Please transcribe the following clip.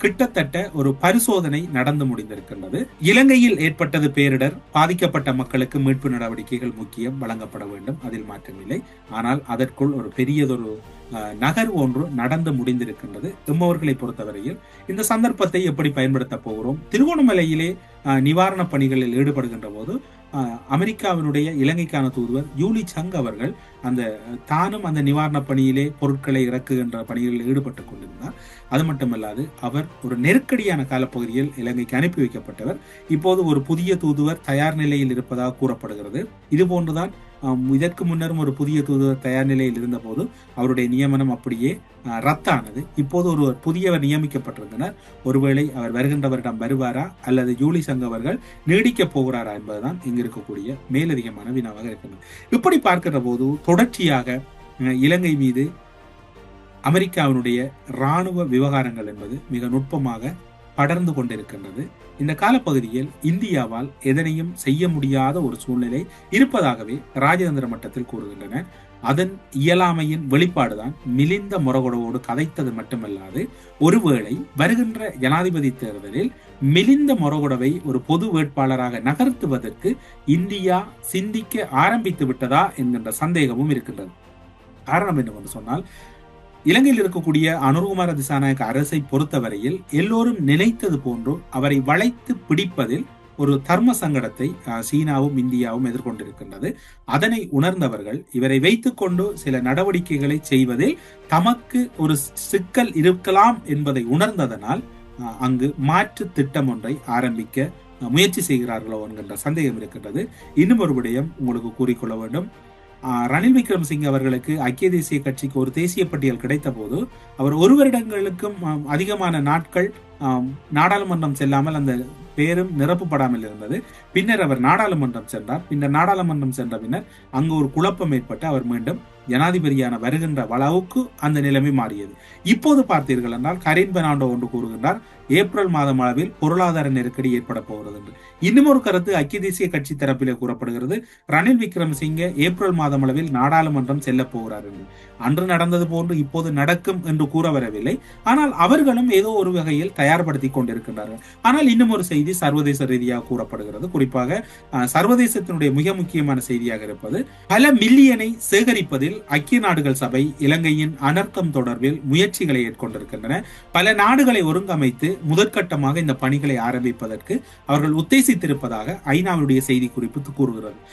கிட்டத்தட்ட ஒரு பரிசோதனை நடந்து முடிந்திருக்கின்றது. இலங்கையில் ஏற்பட்டது பேரிடர் பாதிக்கப்பட்ட மக்களுக்கு மீட்பு நடவடிக்கைகள் முக்கியம் வழங்கப்பட வேண்டும் அதில் மாற்றமில்லை. ஆனால் அதற்குள் ஒரு பெரியதொரு அஹ், நகர் ஒன்று நடந்து முடிந்திருக்கின்றது. எம்மவர்களை பொறுத்தவரையில் இந்த சந்தர்ப்பத்தை எப்படி பயன்படுத்த போகிறோம்? திருகோணமலையிலே நிவாரணப் பணிகளில் ஈடுபடுகின்ற போது அமெரிக்காவினுடைய இலங்கைக்கான தூதுவர் யூலி சங் அவர்கள் அந்த தானும் அந்த நிவாரணப் பணியிலே பொருட்களை இறக்குகின்ற பணிகளில் ஈடுபட்டு கொண்டிருந்தார். அது மட்டுமல்லாது அவர் ஒரு நெருக்கடியான காலப்பகுதியில் இலங்கைக்கு அனுப்பி வைக்கப்பட்டவர். இப்போது ஒரு புதிய தூதுவர் தயார் நிலையில் இருப்பதாக கூறப்படுகிறது. இது போன்றுதான் இதற்கு முன்னரும் ஒரு புதிய தூதுவர் தயார் நிலையில் இருந்தபோது அவருடைய நியமனம் அப்படியே ரத்தானது. இப்போது ஒருவர் புதியவர் நியமிக்கப்பட்டிருந்தனர். ஒருவேளை அவர் வருகின்றவரிடம் வருவாரா? அல்லது ஜூலி சங் அவர்கள் நீடிக்கப் போகிறாரா என்பதுதான் இங்கு இருக்கக்கூடிய மேலதிகமான வினாவாக இருக்கின்றது இப்படி பார்க்கிற போது தொடர்ச்சியாக இலங்கை மீது அமெரிக்காவினுடைய இராணுவ விவகாரங்கள் என்பது மிக நுட்பமாக படர்ந்து கொண்டிருக்கின்றது. இந்த காலப்பகுதியில் இந்தியாவால் எதனையும் செய்ய முடியாத ஒரு சூழ்நிலை இருப்பதாகவே ராஜதந்திர மட்டத்தில் கூறுகின்றனர். அதன் இயலாமையின் வெளிப்பாடுதான் மிலிந்த முறகொடவோடு கதைத்தது மட்டுமல்லாது ஒருவேளை வருகின்ற ஜனாதிபதி தேர்தலில் மிலிந்த முறகொடவை ஒரு பொது வேட்பாளராக நகர்த்துவதற்கு இந்தியா சிந்திக்க ஆரம்பித்து விட்டதா என்கின்ற சந்தேகமும் இருக்கின்றது. காரணம் என்னவென்று சொன்னால் இலங்கையில் இருக்கக்கூடிய அனுர்குமார திசாநாயக்க அரசை பொறுத்தவரையில் எல்லோரும் நினைத்தது போன்றும் அவரை வளைத்து பிடிப்பதில் ஒரு தர்ம சங்கடத்தை சீனாவும் இந்தியாவும் எதிர்கொண்டிருக்கின்றது. அதனை உணர்ந்தவர்கள் இவரை வைத்துக்கொண்டு சில நடவடிக்கைகளை செய்வதில் தமக்கு ஒரு சிக்கல் இருக்கலாம் என்பதை உணர்ந்ததனால் அங்கு மாற்று திட்டம் ஒன்றை ஆரம்பிக்க முயற்சி செய்கிறார்களோ என்கின்ற சந்தேகம் இருக்கின்றது. இன்னும் ஒரு விடயம் உங்களுக்கு கூறிக்கொள்ள வேண்டும். ரணில் விக்ரமசிங்க அவர்களுக்கு ஐக்கிய தேசிய கட்சிக்கு ஒரு தேசிய பட்டியல் கிடைத்த போது அவர் ஒரு வருடங்களுக்கும் அதிகமான நாட்கள் நாடாளுமன்றம் செல்லாமல் அந்த பேரும் நிரப்பப்படாமல் இருந்தது. பின்னர் அவர் நாடாளுமன்றம் சென்றார். பின்னர் நாடாளுமன்றம் சென்ற பின்னர் அங்கு ஒரு குழப்பம் ஏற்பட்டு அவர் மீண்டும் ஜனாதிபதியான வருகின்ற அளவுக்கு அந்த நிலைமை மாறியது. இப்போது பார்த்தீர்கள் என்றால் கரீன் பெனாண்டோ ஒன்று கூறுகின்றார் ஏப்ரல் மாதம் அளவில் பொருளாதார நெருக்கடி ஏற்பட போகிறது என்று. இன்னும் ஒரு கருத்து ஐக்கிய தேசிய கட்சி தரப்பிலே கூறப்படுகிறது ரணில் விக்ரமசிங்கே ஏப்ரல் மாதம் அளவில் நாடாளுமன்றம் செல்ல போகிறார் என்று. அன்று நடந்தது போன்று இப்போது நடக்கும் என்று கூற வரவில்லை. ஆனால் அவர்களும் ஏதோ ஒரு வகையில் தயார்படுத்தி கொண்டிருக்கின்றார்கள். ஆனால் இன்னும் ஒரு செய்தி செய்தி சர்வதேச ரீதியாக கூறப்படுகிறது. குறிப்பாக சர்வதேசத்தினுடைய மிக முக்கியமான செய்தியாக இருப்பது பல மில்லியனை சேகரிப்பதில் ஐக்கிய நாடுகள் சபை இலங்கையின் அனர்த்தம் தொடர்பில் முயற்சிகளை ஏற்கொண்டிருக்கின்றன. பல நாடுகளை ஒருங்கமைத்து முதற்கட்டமாக இந்த பணிகளை ஆரம்பிப்பதற்கு அவர்கள் உத்தேசித்திருப்பதாக ஐநாவுடைய செய்தி குறிப்பு கூறுகிறது.